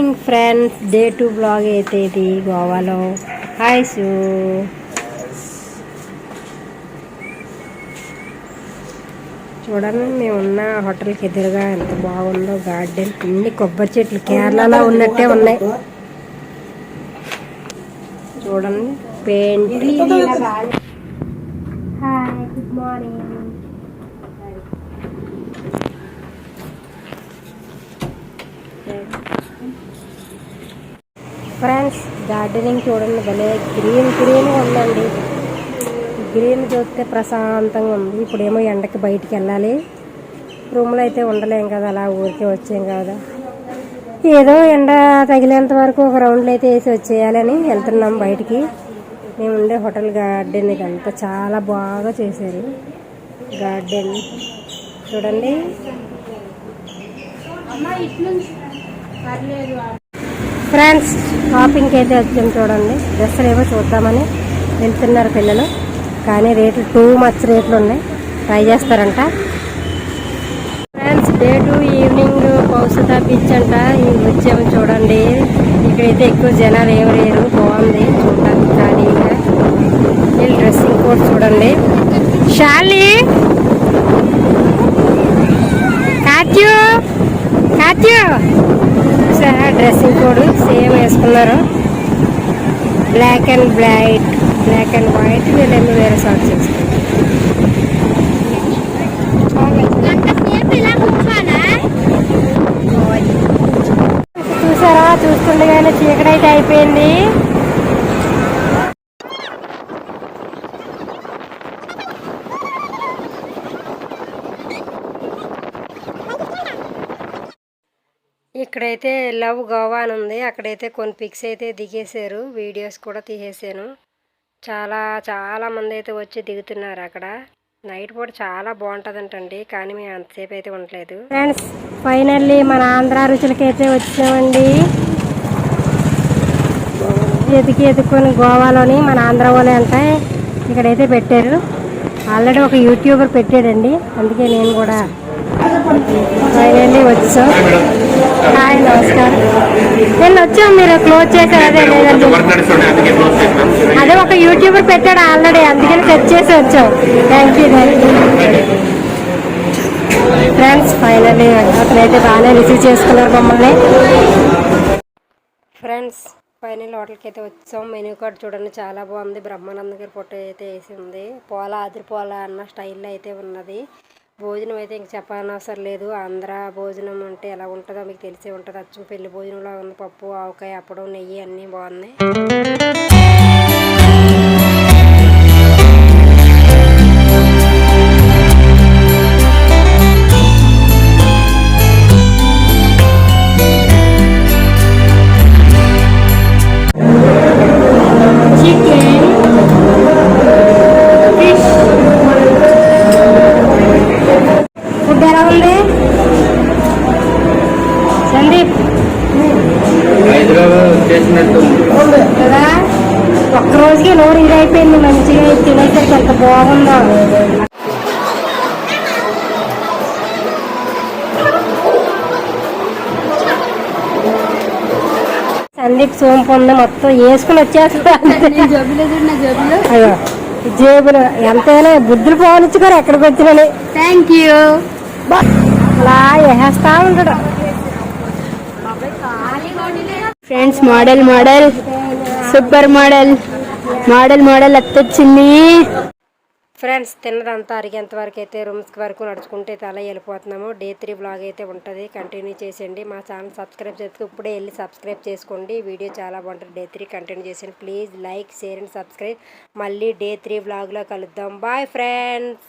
Morning friends day two vlog అయితే ఇది గోవాలో. హాయ్ సు. చూడండి మేము ఉన్న హోటల్కి ఎదురుగా ఎంత బాగుందో గార్డెన్. అన్ని కొబ్బరి చెట్లు కేరళలో ఉన్నట్టే ఉన్నాయి. చూడండి paint hi good morning. Friends gardening చూడండి భలే గ్రీన్ గ్రీన్ ఉందండి. గ్రీన్ చూస్తే ప్రశాంతంగా ఉంది. ఇప్పుడేమో ఎండకి బయటికి వెళ్ళాలి. రూమ్లో అయితే ఉండలేం కదా అలా ఊరికే వచ్చాం కదా. ఏదో ఎండ తగిలేంత వరకు ఒక రౌండ్లో అయితే వేసి వచ్చేయాలని వెళ్తున్నాం బయటికి. మేము ఉండే హోటల్ గార్డెన్ ఇదంతా చాలా బాగా చేశారు. గార్డెన్. చూడండి. ఫ్రెండ్స్ షాపింగ్కి అయితే వచ్చాం చూడండి. డ్రెస్సులు ఏవో చూద్దామని వెళ్తున్నారు పిల్లలు. కానీ రేట్లు టూ మచ్ రేట్లు ఉన్నాయి. ట్రై చేస్తారంట. ఫ్రెండ్స్ డే టు ఈవినింగ్ పౌసత బీచ్ అంట. వచ్చాము చూడండి. ఇక్కడైతే ఎక్కువ జనాలు ఏమి లేరు. బాగుంది. చూడడానికి ఖాళీగా. వీళ్ళు డ్రెస్సింగ్ కోడ్ చూడండి. షాలి! కాత్యూ! కాత్యూ! చూసారా? డ్రెస్సింగ్ కోడ్ సేమ్ వేసుకున్నారు. బ్లాక్ అండ్ బ్లైట్ బ్లాక్ అండ్ వైట్ వీళ్ళేమో వేరే షార్ట్స్ వేసుకున్నారు. చూసారా? చూస్తుండగానే చీకటైతే అయిపోయింది. ఇక్కడైతే లవ్ గోవా అని ఉంది. అక్కడైతే కొన్ని పిక్స్ అయితే దిగేశారు. వీడియోస్ కూడా తీసేసాను చాలా చాలా మంది అయితే వచ్చి దిగుతున్నారు అక్కడ. నైట్ పూట చాలా బాగుంటుందంటండి. కానీ మేము అంతసేపు అయితే ఉండలేదు. ఫ్రెండ్స్ ఫైనల్లీ మన ఆంధ్ర రుచులకి అయితే వచ్చామండి. ఎతికి ఎత్తుకొని గోవాలోని మన ఆంధ్ర వాళ్ళే అంతా ఇక్కడైతే పెట్టారు. ఆల్రెడీ ఒక యూట్యూబర్ పెట్టాడండి. అందుకే నేను కూడా ఫైనల్లీ వచ్చాం. హాయ్ నమస్కారం. నేను వచ్చాం మీరు క్లోజ్ చేశారు? అదే లేదండి అదే ఒక యూట్యూబర్ పెట్టాడు ఆల్రెడీ అందుకని సెర్చ్ చేసి వచ్చాం. థ్యాంక్ యూ ఫ్రెండ్స్ ఫైనల్లీ అతనైతే బాగానే రిసీవ్ చేసుకున్నారు మమ్మల్ని. ఫ్రెండ్స్ ఫైనల్ హోటల్కి అయితే వచ్చాం. మెనూ కార్డ్ చూడండి చాలా బాగుంది. బ్రహ్మానంద గారి ఫోటో అయితే వేసి ఉంది. పోలా ఆదిరి పోలా అన్న స్టైల్లో అయితే ఉన్నది. భోజనం అయితే ఇంక చెప్పనవసరం లేదు. ఆంధ్ర భోజనం అంటే ఎలా ఉంటుందో మీకు తెలిసే ఉంటుంది. అచ్చం పెళ్ళి భోజనంలో ఉంది పప్పు ఆవకాయ అప్పడం నెయ్యి అన్నీ బాగున్నాయి. సందీప్ కదా? ఒక్క రోజుకి నోరు ఇదైపోయింది మంచిగా తినేసరికి ఎంత బాగుందో. సందీప్ సోంపు ఉంది మొత్తం వేసుకుని వచ్చేస్తా అయ్యో జేబులు ఎంతైనా బుద్ధులు పోనిచ్చుకోరు ఎక్కడికి వచ్చినని. థ్యాంక్ యూ అలా వేసేస్తా ఉంటాడు. Friends model model super model model model అత్తొచ్చింది. Friends తిన్నదంతా అరిగేంత వరకు అయితే రూమ్స్ వరకు నడుచుకుంటే అయితే అలా వెళ్ళిపోతున్నాము. డే త్రీ బ్లాగ్ అయితే ఉంటుంది. కంటిన్యూ చేసేయండి. మా ఛానల్ సబ్స్క్రైబ్ చేస్తే ఇప్పుడే వెళ్ళి సబ్స్క్రైబ్ చేసుకోండి. వీడియో చాలా బాగుంటుంది. డే త్రీ కంటిన్యూ చేసేయండి. Please like share and subscribe. మళ్ళీ డే త్రీ బ్లాగ్లో కలుద్దాం. Bye friends.